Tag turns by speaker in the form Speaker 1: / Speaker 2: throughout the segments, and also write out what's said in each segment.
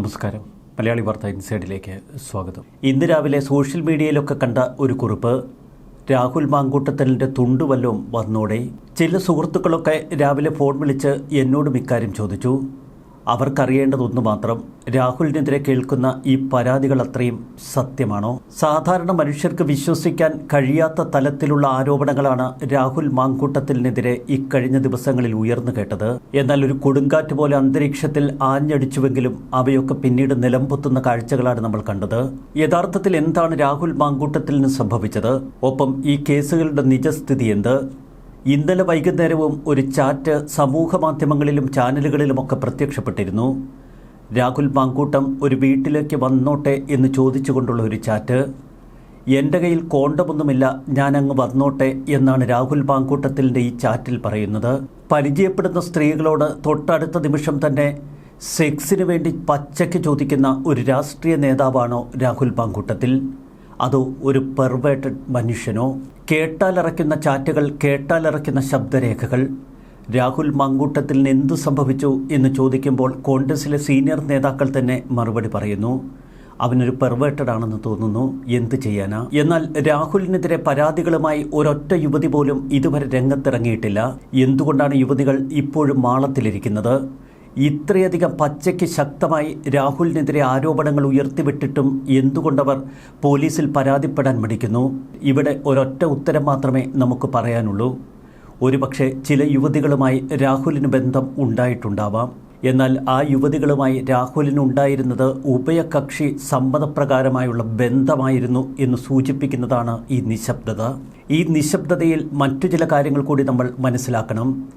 Speaker 1: നമസ്കാരം. മലയാളി വാർത്ത ഇൻസൈഡിലേക്ക് സ്വാഗതം. ഇന്ന് രാവിലെ സോഷ്യൽ മീഡിയയിലൊക്കെ കണ്ട ഒരു കുറിപ്പ് രാഹുൽ മാങ്കൂട്ടത്തലിന്റെ തുണ്ടുവല്ലവും വന്നോടെ ചില സുഹൃത്തുക്കളൊക്കെ രാവിലെ ഫോൺ വിളിച്ച് എന്നോടും ഇക്കാര്യം ചോദിച്ചു. അവർക്കറിയേണ്ടതൊന്നു മാത്രം രാഹുലിനെതിരെ കേൾക്കുന്ന ഈ പരാതികൾ അത്രയും സത്യമാണോ? സാധാരണ മനുഷ്യർക്ക് വിശ്വസിക്കാൻ കഴിയാത്ത തലത്തിലുള്ള ആരോപണങ്ങളാണ് രാഹുൽ മാങ്കൂട്ടത്തിനെതിരെ ഇക്കഴിഞ്ഞ ദിവസങ്ങളിൽ ഉയർന്നു കേട്ടത്. എന്നാൽ ഒരു കൊടുങ്കാറ്റ് പോലെ അന്തരീക്ഷത്തിൽ ആഞ്ഞടിച്ചുവെങ്കിലും അവയൊക്കെ പിന്നീട് നിലംപൊത്തുന്ന കാഴ്ചകളാണ് നമ്മൾ കണ്ടത്. യഥാർത്ഥത്തിൽ എന്താണ് രാഹുൽ മാങ്കൂട്ടത്തിന് സംഭവിച്ചത്? ഒപ്പം ഈ കേസുകളുടെ നിജസ്ഥിതി എന്ത്? ഇന്നലെ വൈകുന്നേരവും ഒരു ചാറ്റ് സമൂഹ മാധ്യമങ്ങളിലും ചാനലുകളിലുമൊക്കെ പ്രത്യക്ഷപ്പെട്ടിരുന്നു. രാഹുൽ മാങ്കൂട്ടം ഒരു വീട്ടിലേക്ക് വന്നോട്ടെ എന്ന് ചോദിച്ചുകൊണ്ടുള്ള ഒരു ചാറ്റ്. എന്റെ കയ്യിൽ കോണ്ടമൊന്നുമില്ല ഞാൻ അങ്ങ് വന്നോട്ടെ എന്നാണ് രാഹുൽ പാങ്കൂട്ടത്തിന്റെ ഈ ചാറ്റിൽ പറയുന്നത്. പരിചയപ്പെടുന്ന സ്ത്രീകളോട് തൊട്ടടുത്ത നിമിഷം തന്നെ സെക്സിന് വേണ്ടി പച്ചയ്ക്ക് ചോദിക്കുന്ന ഒരു രാഷ്ട്രീയ നേതാവാണോ രാഹുൽ പാങ്കൂട്ടത്തിൽ അതോ ഒരു പെർവേട്ടഡ് മനുഷ്യനോ? കേട്ടാലിറക്കുന്ന ചാറ്റുകൾ കേട്ടാലിറക്കുന്ന ശബ്ദരേഖകൾ. രാഹുൽ മങ്കൂട്ടത്തിന് എന്തു സംഭവിച്ചു എന്ന് ചോദിക്കുമ്പോൾ കോൺഗ്രസിലെ സീനിയർ നേതാക്കൾ തന്നെ മറുപടി പറയുന്നു. അവനൊരു പെർവേർട്ടഡ് ആണെന്ന് തോന്നുന്നു. എന്ത് ചെയ്യാനാ? എന്നാൽ രാഹുലിനെതിരെ പരാതികളുമായി ഒരൊറ്റ യുവതി പോലും ഇതുവരെ രംഗത്തിറങ്ങിയിട്ടില്ല. എന്തുകൊണ്ടാണ് യുവതികൾ ഇപ്പോഴും മാളത്തിലിരിക്കുന്നത്? ഇത്രയധികം പച്ചയ്ക്ക് ശക്തമായി രാഹുലിനെതിരെ ആരോപണങ്ങൾ ഉയർത്തിവിട്ടിട്ടും എന്തുകൊണ്ടവർ പോലീസിൽ പരാതിപ്പെടാൻ മടിക്കുന്നു? ഇവിടെ ഒരൊറ്റ ഉത്തരം മാത്രമേ നമുക്ക് പറയാനുള്ളൂ. ഒരുപക്ഷെ ചില യുവതികളുമായി രാഹുലിന് ബന്ധം ഉണ്ടായിട്ടുണ്ടാവാം. എന്നാൽ ആ യുവതികളുമായി രാഹുലിനുണ്ടായിരുന്നത് ഉഭയകക്ഷി സമ്മതപ്രകാരമായുള്ള ബന്ധമായിരുന്നു എന്ന് സൂചിപ്പിക്കുന്നതാണ് ഈ നിശബ്ദത. ഈ നിശബ്ദതയിൽ മറ്റു ചില കാര്യങ്ങൾ കൂടി നമ്മൾ മനസ്സിലാക്കണം.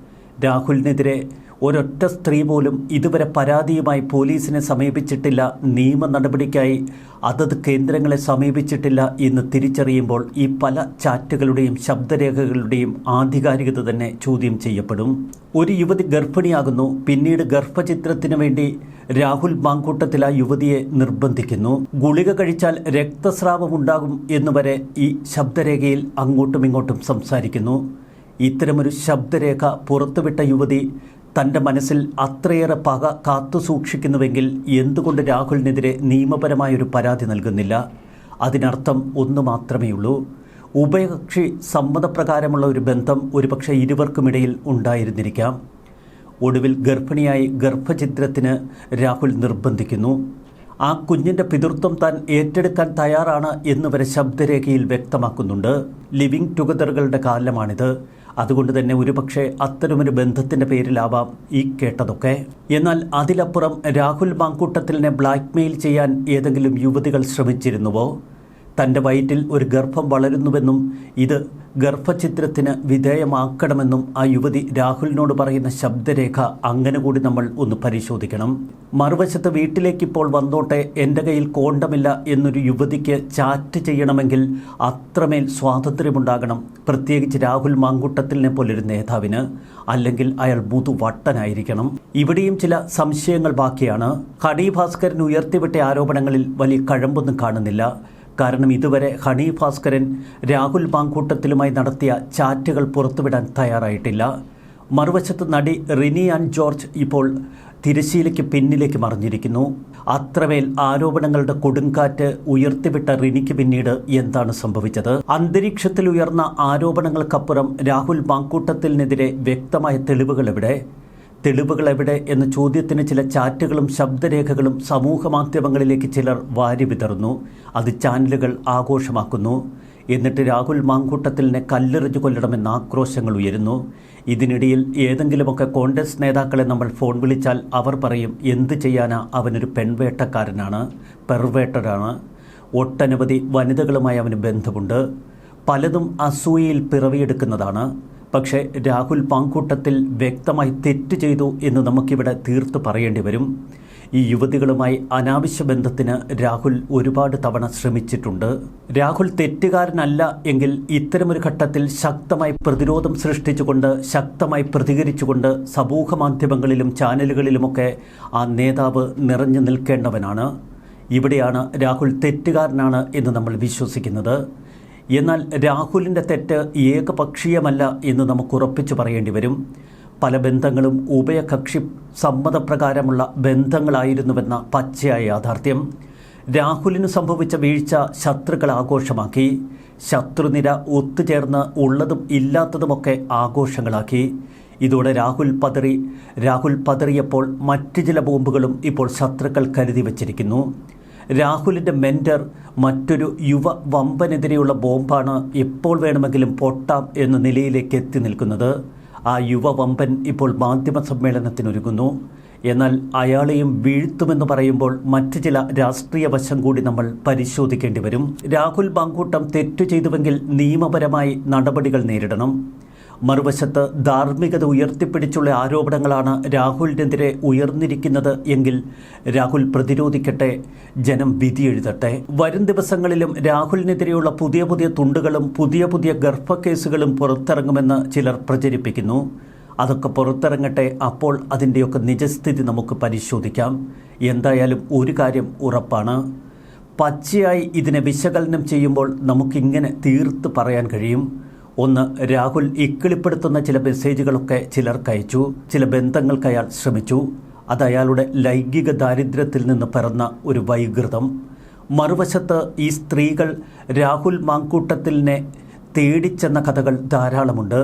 Speaker 1: രാഹുലിനെതിരെ ഒരൊറ്റ സ്ത്രീ പോലും ഇതുവരെ പരാതിയുമായി പോലീസിനെ സമീപിച്ചിട്ടില്ല. നിയമ നടപടിക്കായി അതത് കേന്ദ്രങ്ങളെ സമീപിച്ചിട്ടില്ല എന്ന് തിരിച്ചറിയുമ്പോൾ ഈ പല ചാറ്റുകളുടെയും ശബ്ദരേഖകളുടെയും ആധികാരികത തന്നെ ചോദ്യം ചെയ്യപ്പെടും. ഒരു യുവതി ഗർഭിണിയാകുന്നു. പിന്നീട് ഗർഭചിത്രത്തിനു വേണ്ടി രാഹുൽ മാങ്കൂട്ടത്തിൽ ആ യുവതിയെ നിർബന്ധിക്കുന്നു. ഗുളിക കഴിച്ചാൽ രക്തസ്രാവമുണ്ടാകും എന്നുവരെ ഈ ശബ്ദരേഖയിൽ അങ്ങോട്ടും ഇങ്ങോട്ടും സംസാരിക്കുന്നു. ഇത്തരമൊരു ശബ്ദരേഖ പുറത്തുവിട്ട യുവതി തന്റെ മനസ്സിൽ അത്രയേറെ പക കാത്തു സൂക്ഷിക്കുന്നുവെങ്കിൽ എന്തുകൊണ്ട് രാഹുലിനെതിരെ നിയമപരമായൊരു പരാതി നൽകുന്നില്ല? അതിനർത്ഥം ഒന്ന് മാത്രമേ ഉള്ളൂ ഉഭയകക്ഷി സമ്മതപ്രകാരമുള്ള ഒരു ബന്ധം ഒരുപക്ഷെ ഇരുവർക്കുമിടയിൽ ഉണ്ടായിരുന്നിരിക്കാം. ഒടുവിൽ ഗർഭിണിയായി ഗർഭചിത്രത്തിന് രാഹുൽ നിർബന്ധിക്കുന്നു. ആ കുഞ്ഞിന്റെ പിതൃത്വം താൻ ഏറ്റെടുക്കാൻ തയ്യാറാണ് എന്നുവരെ ശബ്ദരേഖയിൽ വ്യക്തമാക്കുന്നുണ്ട്. ലിവിംഗ് ടുഗദറുകളുടെ കാലമാണിത്. അതുകൊണ്ട് തന്നെ ഒരുപക്ഷെ അത്തരമൊരു ബന്ധത്തിന്റെ പേരിലാവാം ഈ കേട്ടതൊക്കെ. എന്നാൽ അതിലപ്പുറം രാഹുൽ മാങ്കൂട്ടത്തിലിനെ ബ്ലാക്ക്മെയിൽ ചെയ്യാൻ ഏതെങ്കിലും യുവതികൾ ശ്രമിച്ചിരുന്നുവോ? തന്റെ വയറ്റിൽ ഒരു ഗർഭം വളരുന്നുവെന്നും ഇത് ഗർഭചിത്രത്തിന് വിധേയമാക്കണമെന്നും ആ യുവതി രാഹുലിനോട് പറയുന്ന ശബ്ദരേഖ അങ്ങനെ കൂടി നമ്മൾ ഒന്ന് പരിശോധിക്കണം. മറുവശത്ത് വീട്ടിലേക്ക് ഇപ്പോൾ വന്നോട്ടെ എന്റെ കയ്യിൽ കോണ്ടമില്ല എന്നൊരു യുവതിക്ക് ചാറ്റ് ചെയ്യണമെങ്കിൽ അത്രമേൽ സ്വാതന്ത്ര്യമുണ്ടാകണം. പ്രത്യേകിച്ച് രാഹുൽ മാങ്കുട്ടത്തിലിനെ പോലൊരു നേതാവിന്. അല്ലെങ്കിൽ അയാൾ മുതു വട്ടനായിരിക്കണം. ഇവിടെയും ചില സംശയങ്ങൾ ബാക്കിയാണ്. ഹണി ഭാസ്കരൻ ഉയർത്തിവിട്ട ആരോപണങ്ങളിൽ വലിയ കഴമ്പൊന്നും കാണുന്നില്ല. കാരണം ഇതുവരെ ഹണി ഭാസ്കരൻ രാഹുൽ പാങ്കൂട്ടത്തിലുമായി നടത്തിയ ചാറ്റുകൾ പുറത്തുവിടാൻ തയ്യാറായിട്ടില്ല. മറുവശത്ത് നടി റിനി ആൻഡ് ജോർജ് ഇപ്പോൾ തിരശ്ശീലയ്ക്ക് പിന്നിലേക്ക് മറിഞ്ഞിരിക്കുന്നു. അത്രമേൽ ആരോപണങ്ങളുടെ കൊടുങ്കാറ്റ് ഉയർത്തിവിട്ട റിനിക്ക് പിന്നീട് എന്താണ് സംഭവിച്ചത്? അന്തരീക്ഷത്തിൽ ഉയർന്ന ആരോപണങ്ങൾക്കപ്പുറം രാഹുൽ മാങ്കൂട്ടത്തിനെതിരെ വ്യക്തമായ തെളിവുകൾ എവിടെ? തെളിവുകൾ എവിടെ എന്ന ചോദ്യത്തിന് ചില ചാറ്റുകളും ശബ്ദരേഖകളും സമൂഹ മാധ്യമങ്ങളിലേക്ക് ചിലർ വാരി വിതറുന്നു. അത് ചാനലുകൾ ആഘോഷമാക്കുന്നു. എന്നിട്ട് രാഹുൽ മാങ്കൂട്ടത്തിലിനെ കല്ലെറിഞ്ഞു കൊല്ലണമെന്ന ആക്രോശങ്ങൾ ഉയരുന്നു. ഇതിനിടയിൽ ഏതെങ്കിലുമൊക്കെ കോൺഗ്രസ് നേതാക്കളെ നമ്മൾ ഫോൺ വിളിച്ചാൽ അവർ പറയും എന്ത് ചെയ്യാനാ? അവനൊരു പെൺവേട്ടക്കാരനാണ് പെർവേട്ടരാണ് ഒട്ടനവധി വനിതകളുമായി അവന് ബന്ധമുണ്ട്. പലതും അസൂയയിൽ പിറവിയെടുക്കുന്നതാണ്. പക്ഷേ രാഹുൽ പാങ്കൂട്ടത്തിൽ വ്യക്തമായി തെറ്റ് ചെയ്തു എന്ന് നമുക്കിവിടെ തീർത്ത് പറയേണ്ടി വരും. ഈ യുവതികളുമായി അനാവശ്യ ബന്ധത്തിന് രാഹുൽ ഒരുപാട് തവണ ശ്രമിച്ചിട്ടുണ്ട്. രാഹുൽ തെറ്റുകാരനല്ല എങ്കിൽ ഇത്തരമൊരു ഘട്ടത്തിൽ ശക്തമായി പ്രതിരോധം സൃഷ്ടിച്ചുകൊണ്ട് ശക്തമായി പ്രതികരിച്ചുകൊണ്ട് സമൂഹ മാധ്യമങ്ങളിലും ചാനലുകളിലുമൊക്കെ ആ നേതാവ് നിറഞ്ഞു നിൽക്കേണ്ടവനാണ്. ഇവിടെയാണ് രാഹുൽ തെറ്റുകാരനാണ് എന്ന് നമ്മൾ വിശ്വസിക്കുന്നത്. എന്നാൽ രാഹുലിന്റെ തെറ്റ് ഏകപക്ഷീയമല്ല എന്ന് നമുക്ക് ഉറപ്പിച്ചു പറയേണ്ടി വരും. പല ബന്ധങ്ങളും ഉഭയകക്ഷി സമ്മതപ്രകാരമുള്ള ബന്ധങ്ങളായിരുന്നുവെന്ന പച്ചയായ യാഥാർത്ഥ്യം. രാഹുലിന് സംഭവിച്ച വീഴ്ച ശത്രുക്കൾ ആഘോഷമാക്കി. ശത്രുനിര ഒത്തുചേർന്ന് ഉള്ളതും ഇല്ലാത്തതുമൊക്കെ ആഘോഷങ്ങളാക്കി. ഇതോടെ രാഹുൽ പതറി രാഹുൽ പതറിയപ്പോൾ മറ്റ് ചില ബോംബുകളും ഇപ്പോൾ ശത്രുക്കൾ കരുതി വച്ചിരിക്കുന്നു. രാഹുലിന്റെ മെന്റർ മറ്റൊരു യുവ വമ്പനെതിരെയുള്ള ബോംബാണ് എപ്പോൾ വേണമെങ്കിലും പൊട്ടാം എന്ന നിലയിലേക്ക് എത്തി നിൽക്കുന്നത്. ആ യുവ വമ്പൻ ഇപ്പോൾ മാധ്യമ സമ്മേളനത്തിനൊരുങ്ങുന്നു. എന്നാൽ അയാളെയും വീഴ്ത്തുമെന്ന് പറയുമ്പോൾ മറ്റ് ചില രാഷ്ട്രീയ വശം കൂടി നമ്മൾ പരിശോധിക്കേണ്ടി വരും. രാഹുൽ ബാങ്കൂട്ടം തെറ്റു ചെയ്തുവെങ്കിൽ നിയമപരമായി നടപടികൾ നേരിടണം. മറുവശത്ത് ധാർമ്മികത ഉയർത്തിപ്പിടിച്ചുള്ള ആരോപണങ്ങളാണ് രാഹുലിനെതിരെ ഉയർന്നിരിക്കുന്നത് എങ്കിൽ രാഹുൽ പ്രതിരോധിക്കട്ടെ ജനം വിധി എഴുതട്ടെ. വരും ദിവസങ്ങളിലും രാഹുലിനെതിരെയുള്ള പുതിയ പുതിയ തുണ്ടുകളും പുതിയ പുതിയ ഗർഭക്കേസുകളും പുറത്തിറങ്ങുമെന്ന് ചിലർ പ്രചരിപ്പിക്കുന്നു. അതൊക്കെ പുറത്തിറങ്ങട്ടെ അപ്പോൾ അതിന്റെയൊക്കെ നിജസ്ഥിതി നമുക്ക് പരിശോധിക്കാം. എന്തായാലും ഒരു കാര്യം ഉറപ്പാണ്. പച്ചയായി ഇതിനെ വിശകലനം ചെയ്യുമ്പോൾ നമുക്കിങ്ങനെ തീർത്ത് പറയാൻ കഴിയും. ഒന്ന് രാഹുൽ ഇക്കിളിപ്പെടുത്തുന്ന ചില മെസ്സേജുകളൊക്കെ ചിലർക്കയച്ചു ചില ബന്ധങ്ങൾക്ക് അയാൾ ശ്രമിച്ചു. അത് അയാളുടെ ലൈംഗിക ദാരിദ്ര്യത്തിൽ നിന്ന് പിറന്ന ഒരു വൈകൃതം. മറുവശത്ത് ഈ സ്ത്രീകൾ രാഹുൽ മാങ്കൂട്ടത്തിലിനെ തേടിച്ചെന്ന കഥകൾ ധാരാളമുണ്ട്.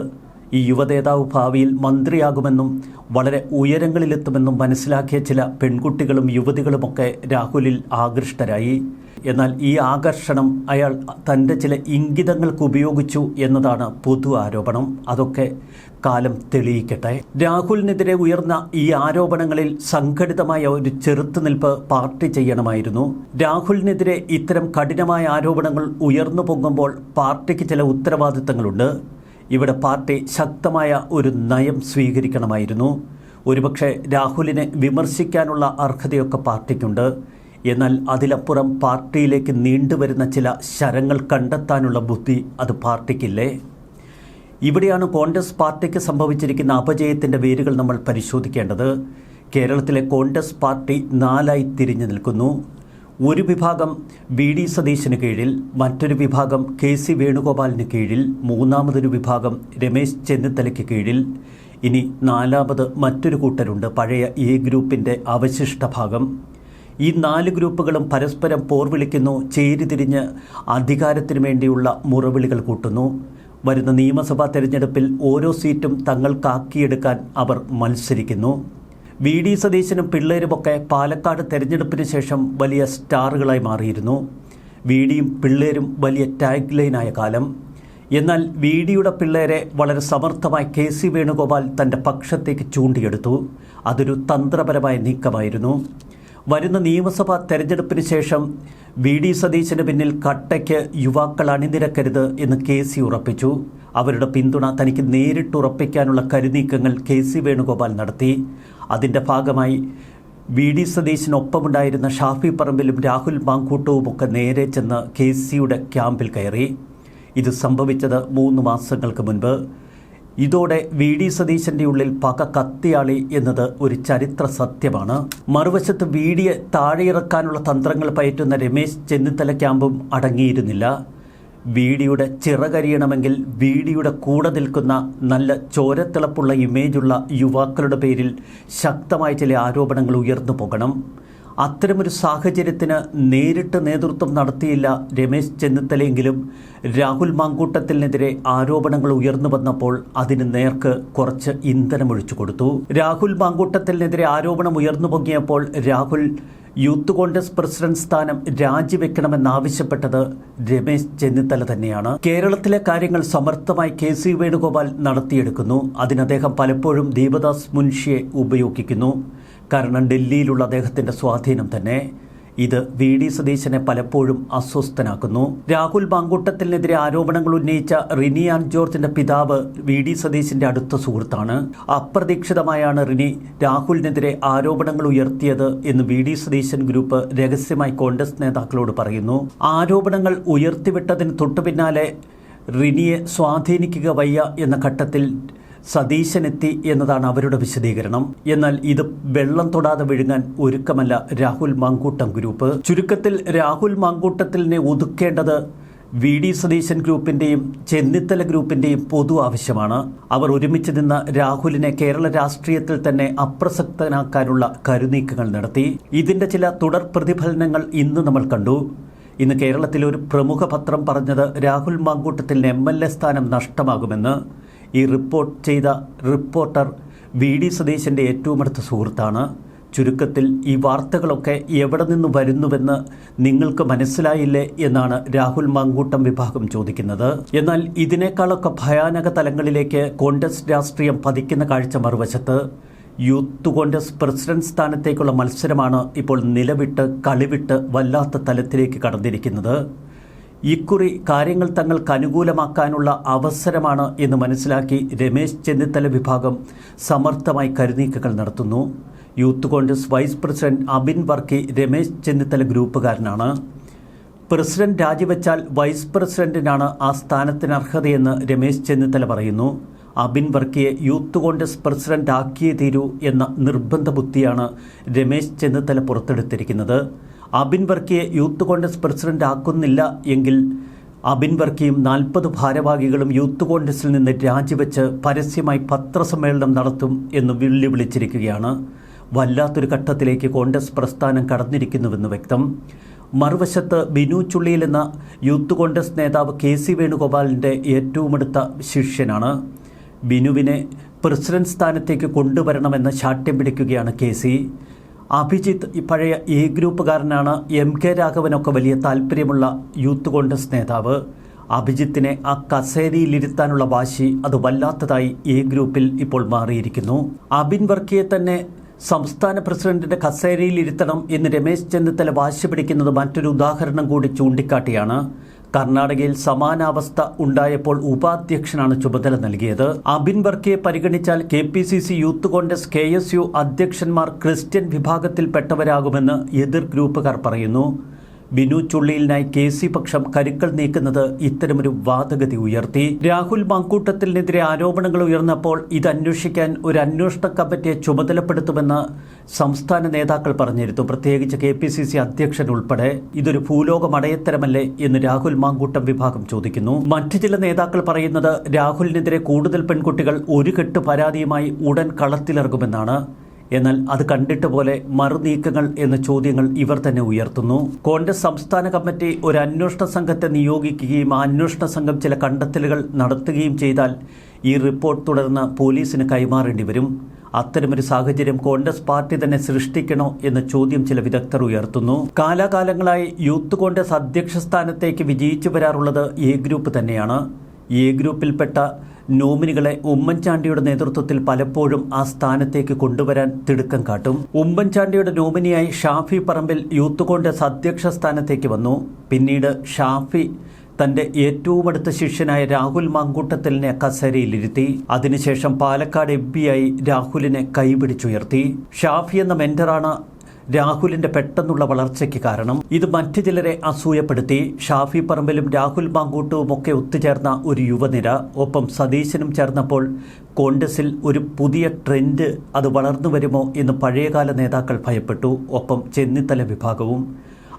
Speaker 1: ഈ യുവനേതാവ് ഭാവിയിൽ മന്ത്രിയാകുമെന്നും വളരെ ഉയരങ്ങളിലെത്തുമെന്നും മനസ്സിലാക്കിയ ചില പെൺകുട്ടികളും യുവതികളുമൊക്കെ രാഹുലിൽ ആകൃഷ്ടരായി. എന്നാൽ ഈ ആകർഷണം അയാൾ തന്റെ ചില ഇംഗിതങ്ങൾക്ക് ഉപയോഗിച്ചു എന്നതാണ് പൊതു ആരോപണം. അതൊക്കെ കാലം തെളിയിക്കട്ടെ. രാഹുലിനെതിരെ ഉയർന്ന ഈ ആരോപണങ്ങളിൽ സംഘടിതമായ ഒരു ചെറുത്തുനിൽപ്പ് പാർട്ടി ചെയ്യണമായിരുന്നു. രാഹുലിനെതിരെ ഇത്തരം കഠിനമായ ആരോപണങ്ങൾ ഉയർന്നു പൊങ്ങുമ്പോൾ പാർട്ടിക്ക് ചില ഉത്തരവാദിത്തങ്ങളുണ്ട്. ഇവിടെ പാർട്ടി ശക്തമായ ഒരു നയം സ്വീകരിക്കണമായിരുന്നു. ഒരുപക്ഷെ രാഹുലിനെ വിമർശിക്കാനുള്ള അർഹതയൊക്കെ പാർട്ടിക്കുണ്ട്. എന്നാൽ അതിലപ്പുറം പാർട്ടിയിലേക്ക് നീണ്ടുവരുന്ന ചില ശരങ്ങൾ കണ്ടെത്താനുള്ള ബുദ്ധി അത് പാർട്ടിക്കില്ലേ? ഇവിടെയാണ് കോൺഗ്രസ് പാർട്ടിക്ക് സംഭവിച്ചിരിക്കുന്ന അപജയത്തിന്റെ വേരുകൾ നമ്മൾ പരിശോധിക്കേണ്ടത്. കേരളത്തിലെ കോൺഗ്രസ് പാർട്ടി നാലായി തിരിഞ്ഞു നിൽക്കുന്നു. ഒരു വിഭാഗം വി ഡി സതീശന് കീഴിൽ മറ്റൊരു വിഭാഗം കെ സി വേണുഗോപാലിന് കീഴിൽ മൂന്നാമതൊരു വിഭാഗം രമേശ് ചെന്നിത്തലയ്ക്ക് കീഴിൽ. ഇനി നാലാമത് മറ്റൊരു കൂട്ടരുണ്ട് പഴയ എ ഗ്രൂപ്പിന്റെ അവശിഷ്ട ഭാഗം. ഈ നാല് ഗ്രൂപ്പുകളും പരസ്പരം പോർവിളിക്കുന്നു ചേരിതിരിഞ്ഞ് അധികാരത്തിനു വേണ്ടിയുള്ള മുറവിളികൾ കൂട്ടുന്നു. വരുന്ന നിയമസഭാ തെരഞ്ഞെടുപ്പിൽ ഓരോ സീറ്റും തങ്ങൾക്കാക്കിയെടുക്കാൻ അവർ മത്സരിക്കുന്നു. വി ഡി സതീശനും പിള്ളേരുമൊക്കെ പാലക്കാട് തെരഞ്ഞെടുപ്പിന് ശേഷം വലിയ സ്റ്റാറുകളായി മാറിയിരുന്നു. വി ഡിയും പിള്ളേരും വലിയ ടാഗ് ലൈനായ കാലം. എന്നാൽ വി ഡിയുടെ പിള്ളേരെ വളരെ സമർത്ഥമായി കെ സി വേണുഗോപാൽ തന്റെ പക്ഷത്തേക്ക് ചൂണ്ടിയെടുത്തു. അതൊരു തന്ത്രപരമായ നീക്കമായിരുന്നു. വരുന്ന നിയമസഭാ തെരഞ്ഞെടുപ്പിന് ശേഷം വി ഡി സതീശന് പിന്നിൽ കട്ടയ്ക്ക് യുവാക്കൾ അണിനിരക്കരുത് എന്ന് കെ സി ഉറപ്പിച്ചു. അവരുടെ പിന്തുണ തനിക്ക് നേരിട്ടുറപ്പിക്കാനുള്ള കരുനീക്കങ്ങൾ കെ സി വേണുഗോപാൽ നടത്തി. അതിന്റെ ഭാഗമായി വി ഡി സതീശിനൊപ്പമുണ്ടായിരുന്ന ഷാഫി പറമ്പിലും രാഹുൽ മാങ്കൂട്ടവും ഒക്കെ നേരെ ചെന്ന് കെ സിയുടെ ക്യാമ്പിൽ കയറി. ഇത് സംഭവിച്ചത് മൂന്ന് മാസങ്ങൾക്ക് മുൻപ്. ഇതോടെ വി ഡി സതീശന്റെ ഉള്ളിൽ പക കത്തിയാളി എന്നത് ഒരു ചരിത്ര സത്യമാണ്. മറുവശത്ത് വി ഡിയെ താഴെയിറക്കാനുള്ള തന്ത്രങ്ങൾ പയറ്റുന്ന രമേശ് ചെന്നിത്തല ക്യാമ്പും അടങ്ങിയിരുന്നില്ല. വീഡിയുടെ ചിറകരിയണമെങ്കിൽ വീഡിയുടെ കൂടെ നിൽക്കുന്ന നല്ല ചോരത്തിളപ്പുള്ള ഇമേജുള്ള യുവാക്കളുടെ പേരിൽ ശക്തമായ ചില ആരോപണങ്ങൾ ഉയർന്നു പോകണം. അത്തരമൊരു സാഹചര്യത്തിന് നേരിട്ട് നേതൃത്വം നടത്തിയില്ല രമേശ് ചെന്നിത്തലയെങ്കിലും. രാഹുൽ മാങ്കൂട്ടത്തിനെതിരെ ആരോപണങ്ങൾ ഉയർന്നു വന്നപ്പോൾ അതിന് നേർക്ക് കുറച്ച് ഇന്ധനമൊഴിച്ചു കൊടുത്തു. രാഹുൽ മാങ്കൂട്ടത്തിനെതിരെ ആരോപണം ഉയർന്നു പൊങ്ങിയപ്പോൾ രാഹുൽ യൂത്ത് കോൺഗ്രസ് പ്രസിഡന്റ് സ്ഥാനം രാജിവെക്കണമെന്നാവശ്യപ്പെട്ടത് രമേശ് ചെന്നിത്തല തന്നെയാണ്. കേരളത്തിലെ കാര്യങ്ങൾ സമർത്ഥമായി കെ സി വേണുഗോപാൽ നടത്തിയെടുക്കുന്നു. അതിന് അദ്ദേഹം പലപ്പോഴും ദീപദാസ് മുൻഷിയെ ഉപയോഗിക്കുന്നു. കാരണം ഡൽഹിയിലുള്ള അദ്ദേഹത്തിന്റെ സ്വാധീനം തന്നെ ഇത് വി ഡി സതീശനെ പലപ്പോഴും അസ്വസ്ഥനാക്കുന്നു. രാഹുൽ ബാങ്കൂട്ടത്തിനെതിരെ ആരോപണങ്ങൾ ഉന്നയിച്ച റിനി ആൻഡ് ജോർജിന്റെ പിതാവ് വി ഡി സതീശിന്റെ അടുത്ത സുഹൃത്താണ്. അപ്രതീക്ഷിതമായാണ് റിനി രാഹുലിനെതിരെ ആരോപണങ്ങൾ ഉയർത്തിയത് എന്ന് വി ഡി സതീശൻ ഗ്രൂപ്പ് രഹസ്യമായി കോൺഗ്രസ് നേതാക്കളോട് പറയുന്നു. ആരോപണങ്ങൾ ഉയർത്തിവിട്ടതിന് തൊട്ടുപിന്നാലെ റിനിയെ സ്വാധീനിക്കുക വയ്യ എന്ന ഘട്ടത്തിൽ സതീശനെത്തി എന്നതാണ് അവരുടെ വിശദീകരണം. എന്നാൽ ഇത് വെള്ളം തൊടാതെ വിഴുങ്ങാൻ ഒരുക്കമല്ല രാഹുൽ മാങ്കൂട്ടം ഗ്രൂപ്പ്. ചുരുക്കത്തിൽ രാഹുൽ മാങ്കൂട്ടത്തിലിനെ ഒതുക്കേണ്ടത് വി ഡി സതീശൻ ഗ്രൂപ്പിന്റെയും ചെന്നിത്തല ഗ്രൂപ്പിന്റെയും പൊതു ആവശ്യമാണ്. അവർ ഒരുമിച്ച് നിന്ന് രാഹുലിനെ കേരള രാഷ്ട്രീയത്തിൽ തന്നെ അപ്രസക്തനാക്കാനുള്ള കരുനീക്കങ്ങൾ നടത്തി. ഇതിന്റെ ചില തുടർ പ്രതിഫലനങ്ങൾ ഇന്ന് നമ്മൾ കണ്ടു. ഇന്ന് കേരളത്തിലെ ഒരു പ്രമുഖ പത്രം പറഞ്ഞത് രാഹുൽ മാങ്കൂട്ടത്തിന് എം എൽ എ സ്ഥാനം നഷ്ടമാകുമെന്ന്. ഈ റിപ്പോർട്ട് ചെയ്ത റിപ്പോർട്ടർ വി ഡി സതീശന്റെ ഏറ്റവും അടുത്ത സുഹൃത്താണ്. ചുരുക്കത്തിൽ ഈ വാർത്തകളൊക്കെ എവിടെ നിന്ന് വരുന്നുവെന്ന് നിങ്ങൾക്ക് മനസ്സിലായില്ലേ എന്നാണ് രാഹുൽ മാങ്കൂട്ടം വിഭാഗം ചോദിക്കുന്നത്. എന്നാൽ ഇതിനേക്കാളൊക്കെ ഭയാനക തലങ്ങളിലേക്ക് കോൺഗ്രസ് രാഷ്ട്രീയം പതിക്കുന്ന കാഴ്ച മറുവശത്ത് യൂത്ത് കോൺഗ്രസ് പ്രസിഡന്റ് സ്ഥാനത്തേക്കുള്ള മത്സരമാണ് ഇപ്പോൾ നിലവിട്ട് കളിവിട്ട് വല്ലാത്ത തലത്തിലേക്ക് കടന്നിരിക്കുന്നത്. ഇക്കുറി കാര്യങ്ങൾ തങ്ങൾക്ക് അനുകൂലമാക്കാനുള്ള അവസരമാണ് എന്ന് മനസ്സിലാക്കി രമേശ് ചെന്നിത്തല വിഭാഗം സമർത്ഥമായി കരുനീക്കങ്ങൾ നടത്തുന്നു. Youth Congress vice president Abin Varkey Ramesh Chennithala ഗ്രൂപ്പുകാരനാണ്. President രാജിവെച്ചാൽ വൈസ് പ്രസിഡന്റിനാണ് ആ സ്ഥാനത്തിന് അർഹതയെന്ന് രമേശ് ചെന്നിത്തല പറയുന്നു. അബിൻ വർക്കിയെ യൂത്ത് കോൺഗ്രസ് പ്രസിഡന്റ് ആക്കിയേ തീരൂ എന്ന നിർബന്ധ ബുദ്ധിയാണ് രമേശ് ചെന്നിത്തല പുറത്തെടുത്തിരിക്കുന്നത്. അബിൻ വർക്കിയെ യൂത്ത് കോൺഗ്രസ് പ്രസിഡന്റ് ആക്കുന്നില്ല എങ്കിൽ അബിൻ വർക്കിയും നാൽപ്പത് ഭാരവാഹികളും യൂത്ത് കോൺഗ്രസിൽ നിന്ന് രാജിവെച്ച് പരസ്യമായി പത്രസമ്മേളനം നടത്തും എന്ന് വെല്ലുവിളിച്ചിരിക്കുകയാണ്. വല്ലാത്തൊരു ഘട്ടത്തിലേക്ക് കോൺഗ്രസ് പ്രസ്ഥാനം കടന്നിരിക്കുന്നുവെന്ന് വ്യക്തം. മറുവശത്ത് ബിനു ചുള്ളിയിൽ എന്ന യൂത്ത് കോൺഗ്രസ് നേതാവ് കെ സി വേണുഗോപാലിന്റെ ഏറ്റവും അടുത്ത ശിഷ്യനാണ്. ബിനുവിനെ പ്രസിഡന്റ് സ്ഥാനത്തേക്ക് കൊണ്ടുവരണമെന്ന് ശാഠ്യം പിടിക്കുകയാണ് കെ സി. അഭിജിത്ത് പഴയ എ ഗ്രൂപ്പുകാരനാണ് എം കെ രാഘവനൊക്കെ വലിയ താല്പര്യമുള്ള യൂത്ത് കോൺഗ്രസ് നേതാവ്. അഭിജിത്തിനെ ആ കസേരയിലിരുത്താനുള്ള വാശി അത് വല്ലാത്തതായി എ ഗ്രൂപ്പിൽ ഇപ്പോൾ മാറിയിരിക്കുന്നു. അബിൻ വർക്കിയെ തന്നെ സംസ്ഥാന പ്രസിഡന്റിന്റെ കസേരയിലിരുത്തണം എന്ന് രമേശ് ചെന്നിത്തല വാശി പിടിക്കുന്നത് മറ്റൊരു ഉദാഹരണം കൂടി ചൂണ്ടിക്കാട്ടിയാണ്. കർണാടകയിൽ സമാനാവസ്ഥ ഉണ്ടായപ്പോൾ ഉപാധ്യക്ഷനാണ് ചുമതല നൽകിയത്. അബിൻ വർക്കിയെ പരിഗണിച്ചാൽ K P C C youth Congress K S U അധ്യക്ഷന്മാർ Christian വിഭാഗത്തിൽപ്പെട്ടവരാകുമെന്ന് എതിർ ഗ്രൂപ്പുകാർ പറയുന്നു. ബിനു ചുള്ളിയിലിനായി കെ സി പക്ഷം കരുക്കൾ നീക്കുന്നത് ഇത്തരമൊരു വാദഗതി ഉയർത്തി. രാഹുൽ മാങ്കൂട്ടത്തിനെതിരെ ആരോപണങ്ങൾ ഉയർന്നപ്പോൾ ഇത് അന്വേഷിക്കാൻ ഒരു അന്വേഷണ കമ്മിറ്റിയെ ചുമതലപ്പെടുത്തുമെന്ന് സംസ്ഥാന നേതാക്കൾ പറഞ്ഞിരുന്നു. പ്രത്യേകിച്ച് കെ പി സി സി അധ്യക്ഷൻ ഉൾപ്പെടെ ഇതൊരു ഭൂലോക മടയത്തരമല്ലേ എന്ന് രാഹുൽ മാങ്കൂട്ടം വിഭാഗം ചോദിക്കുന്നു. മറ്റു ചില നേതാക്കൾ പറയുന്നത് രാഹുലിനെതിരെ കൂടുതൽ പെൺകുട്ടികൾ ഒരു കെട്ട് പരാതിയുമായി ഉടൻ കളത്തിലിറങ്ങുമെന്നാണ്. എന്നാൽ അത് കണ്ടിട്ട് പോലെ മറുനീക്കങ്ങൾ എന്ന ചോദ്യങ്ങൾ ഇവർ തന്നെ ഉയർത്തുന്നു. കോൺഗ്രസ് സംസ്ഥാന കമ്മിറ്റി ഒരു അന്വേഷണ സംഘത്തെ നിയോഗിക്കുകയും ആ അന്വേഷണ സംഘം ചില കണ്ടെത്തലുകൾ നടത്തുകയും ചെയ്താൽ ഈ റിപ്പോർട്ട് തുടർന്ന് പോലീസിന് കൈമാറേണ്ടി വരും. അത്തരമൊരു സാഹചര്യം കോൺഗ്രസ് പാർട്ടി തന്നെ സൃഷ്ടിക്കണോ എന്ന ചോദ്യം ചില വിദഗ്ധർ ഉയർത്തുന്നു. കാലാകാലങ്ങളായി യൂത്ത് കോൺഗ്രസ് അധ്യക്ഷ സ്ഥാനത്തേക്ക് വിജയിച്ചു വരാറുള്ളത് എ ഗ്രൂപ്പ് തന്നെയാണ്. എ ഗ്രൂപ്പിൽപ്പെട്ട നോമിനികളെ ഉമ്മൻചാണ്ടിയുടെ നേതൃത്വത്തിൽ പലപ്പോഴും ആ സ്ഥാനത്തേക്ക് കൊണ്ടുവരാൻ തിടുക്കം കാട്ടും. ഉമ്മൻചാണ്ടിയുടെ നോമിനിയായി ഷാഫി പറമ്പിൽ യൂത്ത് കോൺഗ്രസ് അധ്യക്ഷ സ്ഥാനത്തേക്ക് വന്നു. പിന്നീട് ഷാഫി തന്റെ ഏറ്റവും അടുത്ത ശിഷ്യനായ രാഹുൽ മാങ്കൂട്ടത്തലിനെ കസേരയിലിരുത്തി. അതിനുശേഷം പാലക്കാട് എം ആയി രാഹുലിനെ കൈപിടിച്ചുയർത്തി. ഷാഫി എന്ന മെന്ററാണ് രാഹുലിന്റെ പെട്ടെന്നുള്ള വളർച്ചയ്ക്ക് കാരണം. ഇത് മറ്റു ചിലരെ അസൂയപ്പെടുത്തി. ഷാഫി പറമ്പിലും രാഹുൽ മാങ്കൂട്ടവും ഒക്കെ ഒത്തുചേർന്ന ഒരു യുവനിര. ഒപ്പം സതീശനും ചേർന്നപ്പോൾ കോൺഗ്രസിൽ ഒരു പുതിയ ട്രെൻഡ് അത് വളർന്നു വരുമോ എന്ന് പഴയകാല നേതാക്കൾ ഭയപ്പെട്ടു. ഒപ്പം ചെന്നിത്തല വിഭാഗവും.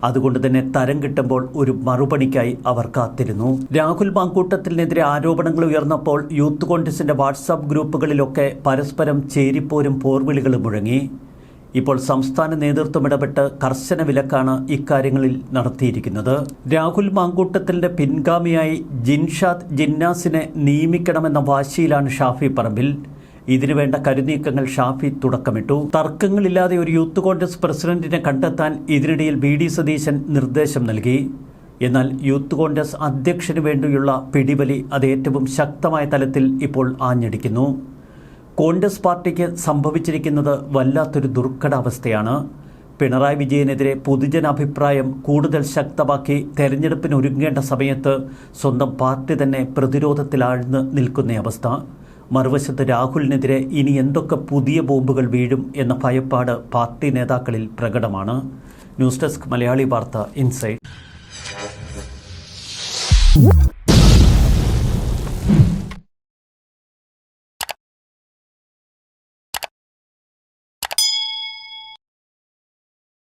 Speaker 1: അതുകൊണ്ട് തന്നെ തരം കിട്ടുമ്പോൾ ഒരു മറുപടിക്കായി അവർ കാത്തിരുന്നു. രാഹുൽ മാങ്കൂട്ടത്തിനെതിരെ ആരോപണങ്ങൾ ഉയർന്നപ്പോൾ യൂത്ത് കോൺഗ്രസിന്റെ വാട്സാപ്പ് ഗ്രൂപ്പുകളിലൊക്കെ പരസ്പരം ചേരിപ്പോരും പോർവിളികളും മുഴങ്ങി. ഇപ്പോൾ സംസ്ഥാന നേതൃത്വം ഇടപെട്ട് കർശന വിലക്കാണ് ഇക്കാര്യങ്ങളിൽ നടത്തിയിരിക്കുന്നത്. രാഹുൽ മാങ്കൂട്ടത്തിന്റെ പിൻഗാമിയായി ജിൻഷാദ് ജിന്നാസിനെ നിയമിക്കണമെന്ന വാശിയിലാണ് ഷാഫി പറമ്പിൽ. ഇതിനുവേണ്ട കരുനീക്കങ്ങൾ ഷാഫി തുടക്കമിട്ടു. തർക്കങ്ങളില്ലാതെ ഒരു യൂത്ത് കോൺഗ്രസ് പ്രസിഡന്റിനെ കണ്ടെത്താൻ ഇതിനിടയിൽ ബി ഡി സതീശൻ നിർദ്ദേശം നൽകി. എന്നാൽ യൂത്ത് കോൺഗ്രസ് അധ്യക്ഷന് വേണ്ടിയുള്ള പിടിവലി അത് ഏറ്റവും ശക്തമായ തലത്തിൽ ഇപ്പോൾ ആഞ്ഞടിക്കുന്നു. കോൺഗ്രസ് പാർട്ടിക്ക് സംഭവിച്ചിരിക്കുന്നത് വല്ലാത്തൊരു ദുർഘടാവസ്ഥയാണ്. പിണറായി വിജയനെതിരെ പൊതുജനാഭിപ്രായം കൂടുതൽ ശക്തമാക്കി തെരഞ്ഞെടുപ്പിന് ഒരുങ്ങേണ്ട സമയത്ത് സ്വന്തം പാർട്ടി തന്നെ പ്രതിരോധത്തിലാഴ്ന്ന് നിൽക്കുന്ന അവസ്ഥ. മറുവശത്ത് രാഹുലിനെതിരെ ഇനി എന്തൊക്കെ പുതിയ ബോംബുകൾ വീഴും എന്ന ഭയപ്പാട് പാർട്ടി നേതാക്കളിൽ പ്രകടമാണ്. ന്യൂസ് ഡെസ്ക് മലയാളി വാർത്ത ഇൻസൈറ്റ്.